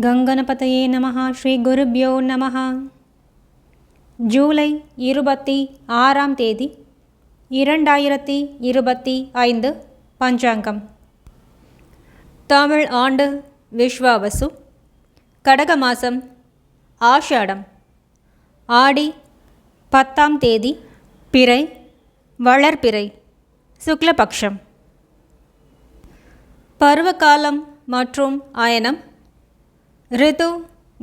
கங்கணபதையே நமஹா ஸ்ரீ குருப்யோ நமஹா. ஜூலை இருபத்தி ஆறாம் தேதி இரண்டாயிரத்தி இருபத்தி ஐந்து பஞ்சாங்கம். தமிழ் ஆண்டு விஸ்வாவசு கடக மாதம் ஆஷாடம். ஆடி பத்தாம் தேதி பிறை வளர்பிறை சுக்லபக்ஷம். பருவகாலம் மற்றும் அயனம் ரிது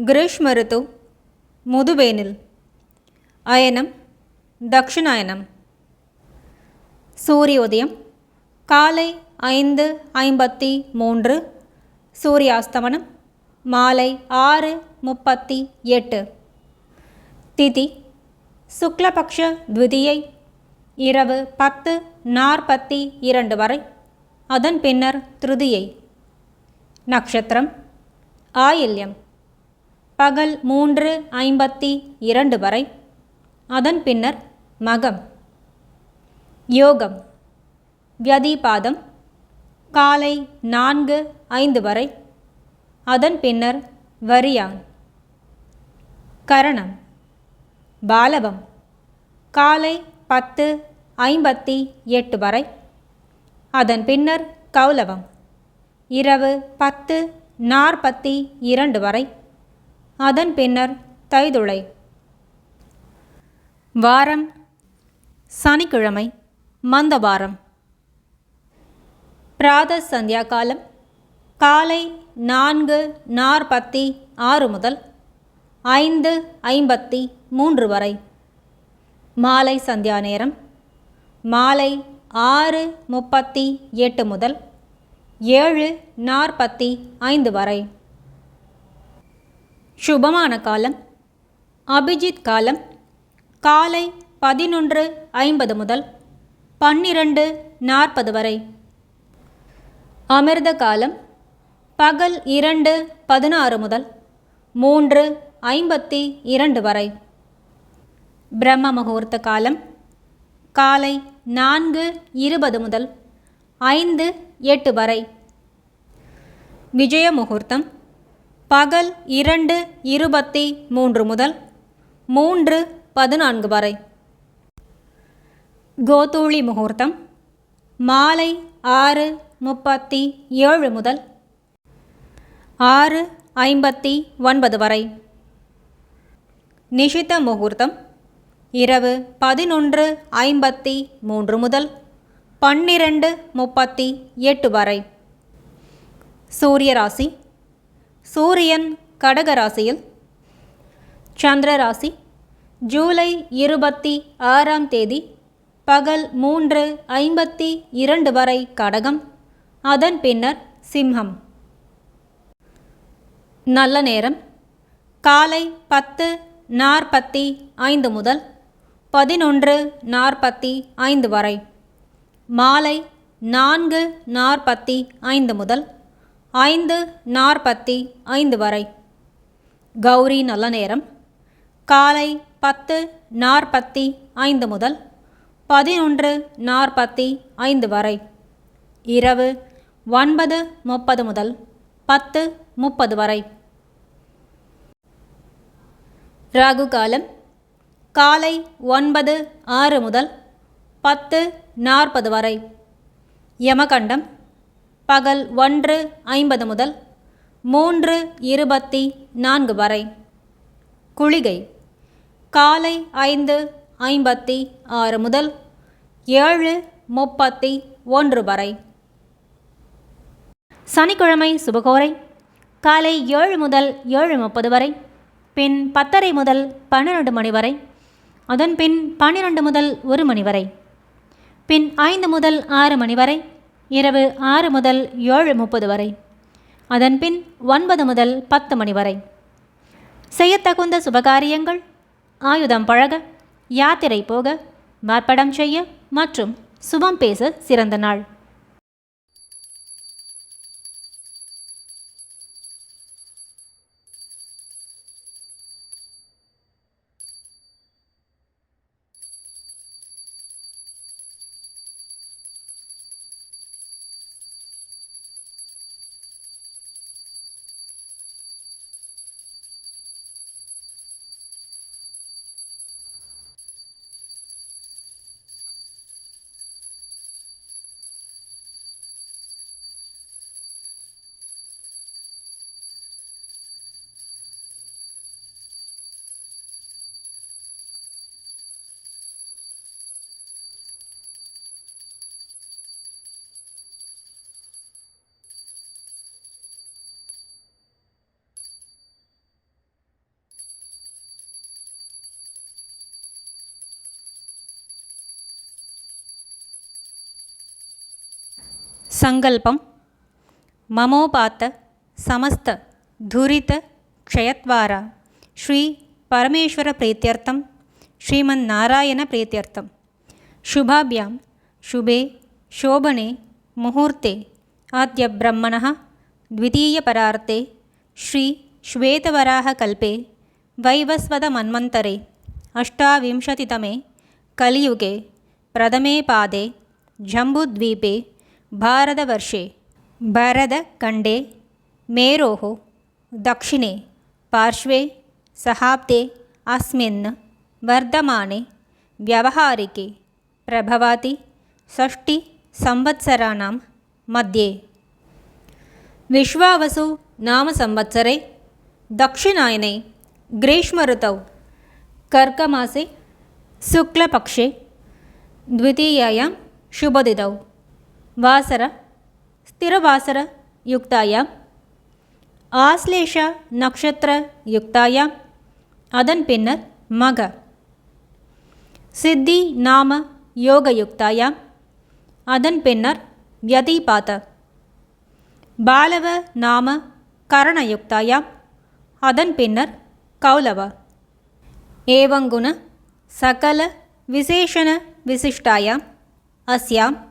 கிரீஷ்ம ரித்து முதுவேனில் அயனம் தக்ஷிணாயனம். சூரியோதயம் காலை ஐந்து ஐம்பத்தி மூன்று சூரியாஸ்தமனம் மாலை ஆறு முப்பத்தி எட்டு. திதி சுக்லபக்ஷ த்விதியை இரவு பத்து நாற்பத்தி இரண்டு வரை அதன் பின்னர் திருதியை. நட்சத்திரம் ஆயில்யம். பகல் மூன்று ஐம்பத்தி இரண்டு வரை. அதன் பின்னர் மகம். யோகம். வியதிபாதம். காலை நான்கு ஐந்து வரை. அதன் பின்னர் வரியான். கரணம். பாலவம். காலை பத்து ஐம்பத்தி எட்டு வரை. அதன் பின்னர் கௌலவம். இரவு பத்து நாற்பத்தி இரண்டு வரை. அதன் பின்னர் தைதுளை. வாரம். சனிக்கிழமை. மந்தவாரம். பிராத சந்தியா காலம் காலை நான்கு நாற்பத்தி ஆறு முதல் ஐந்து ஐம்பத்தி மூன்று வரை. மாலை சந்தியா நேரம். மாலை ஆறு முப்பத்தி எட்டு முதல் ஏழு நாற்பத்தி ஐந்து வரை. சுபமான காலம் அபிஜித் காலம் காலை பதினொன்று ஐம்பது முதல் பன்னிரண்டு நாற்பது வரை. அமிர்த காலம் பகல் இரண்டு பதினாறு முதல் மூன்று ஐம்பத்தி இரண்டு வரை. பிரம்ம முகூர்த்த காலம் காலை நான்கு இருபது முதல் ஐந்து எட்டு வரை. விஜய முகூர்த்தம். பகல் இரண்டு இருபத்தி மூன்று முதல் மூன்று பதினான்கு வரை. கோதூளி முகூர்த்தம். மாலை ஆறு முப்பத்தி ஏழு முதல் ஆறு ஐம்பத்தி ஒன்பது வரை. நிஷித முகூர்த்தம். இரவு பதினொன்று ஐம்பத்தி மூன்று முதல் பன்னிரண்டு முப்பத்தி எட்டு வரை. சூரிய ராசி சூரியன் கடக ராசியில் சந்திர ராசி ஜூலை இருபத்தி ஆறாம் தேதி பகல் மூன்று ஐம்பத்தி இரண்டு வரை கடகம் அதன் பின்னர் சிம்ஹம். நல்ல நேரம். காலை பத்து நாற்பத்தி ஐந்து முதல் பதினொன்று நாற்பத்தி ஐந்து வரை. மாலை நான்கு நாற்பத்தி ஐந்து முதல் ஐந்து நாற்பத்தி ஐந்து வரை. கௌரி நல்ல நேரம். காலை பத்து நாற்பத்தி ஐந்து முதல் பதினொன்று நாற்பத்தி ஐந்து வரை. இரவு ஒன்பது முப்பது முதல் பத்து முப்பது வரை. ராகு காலம் காலை ஒன்பது ஆறு முதல் பத்து நாற்பது வரை யமகண்டம் பகல் ஒன்று ஐம்பது முதல் மூன்று இருபத்தி நான்கு வரை. குளிகை காலை ஐந்து ஐம்பத்தி ஆறு முதல் ஏழு முப்பத்தி ஒன்று வரை. சனிக்கிழமை சுபகோரை காலை ஏழு முதல் ஏழு முப்பது வரை பின் பத்தரை முதல் பன்னிரண்டு மணி வரை அதன் பின் பன்னிரண்டு முதல் ஒரு மணி வரை. பின் ஐந்து முதல் ஆறு மணி வரை இரவு ஆறு முதல் ஏழு முப்பது வரை அதன்பின் ஒன்பது முதல் பத்து மணி வரை. செய்யத்தகுந்த சுபகாரியங்கள் ஆயுதம் பழக யாத்திரை போக வார்ப்படம் செய்ய மற்றும் சுபம் பேச சிறந்த நாள். सङ्कल्पं ममोपात्त समस्त धुरित क्षयत्वारा श्रीपरमेश्वरप्रीत्यर्थं श्रीमन्नारायणप्रीत्यर्थं शुभाभ्यां शुभे शोभने मुहूर्ते अद्य ब्रह्मणः द्वितीयपरार्ते श्रीश्वेतवराहकल्पे वैवस्वतमन्वन्तरे अष्टाविंशतितमे कलियुगे प्रथमे पादे जम्बुद्वीपे भारतवर्षे भरतखण्डे मेरोः दक्षिणे पार्श्वे सहाब्दे अस्मिन् वर्धमाने व्यवहारिके प्रभवति षष्टिसंवत्सराणां मध्ये विश्वावसु नामसंवत्सरे दक्षिणायने ग्रीष्मऋतौ कर्कमासे शुक्लपक्षे द्वितीयायां शुभदितौ ವಾಸರ ಸ್ಥಿರವಾಸರ ಯುಕ್ತಾಯಾಮ್ ஆஸ்லேஷ நக்ஷத்திர யுக்தாயாம். அதன் பின்னர் மக. சித்தி நாம யோக யுக்தாயாம். அதன் பின்னர் வியதிபாத பாலவ நாம கரணயுக்தாயாம் அதன் பின்னர் கௌலவ. ஏவங்குண சகல விசேஷண விசிஷ்டாயாம். அஸ்யாம்.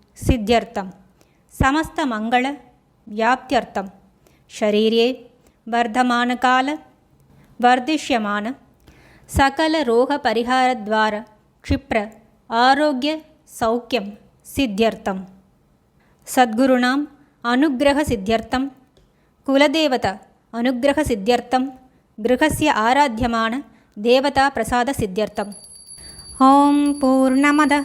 अभिवृद्धिसिद्ध्यर्थं समस्तमङ्गलव्याप्त्यर्थं शरीरे वर्धमानकाल वर्धिष्यमान सकलरोगपरिहारद्वारा क्षिप्र आरोग्यसौख्यं सिद्ध्यर्थं सद्गुरूणाम् अनुग्रहसिद्ध्यर्थं कुलदेवता अनुग्रहसिद्ध्यर्थं गृहस्य आराध्यमान देवताप्रसादसिद्ध्यर्थम् ॐ पूर्णमदः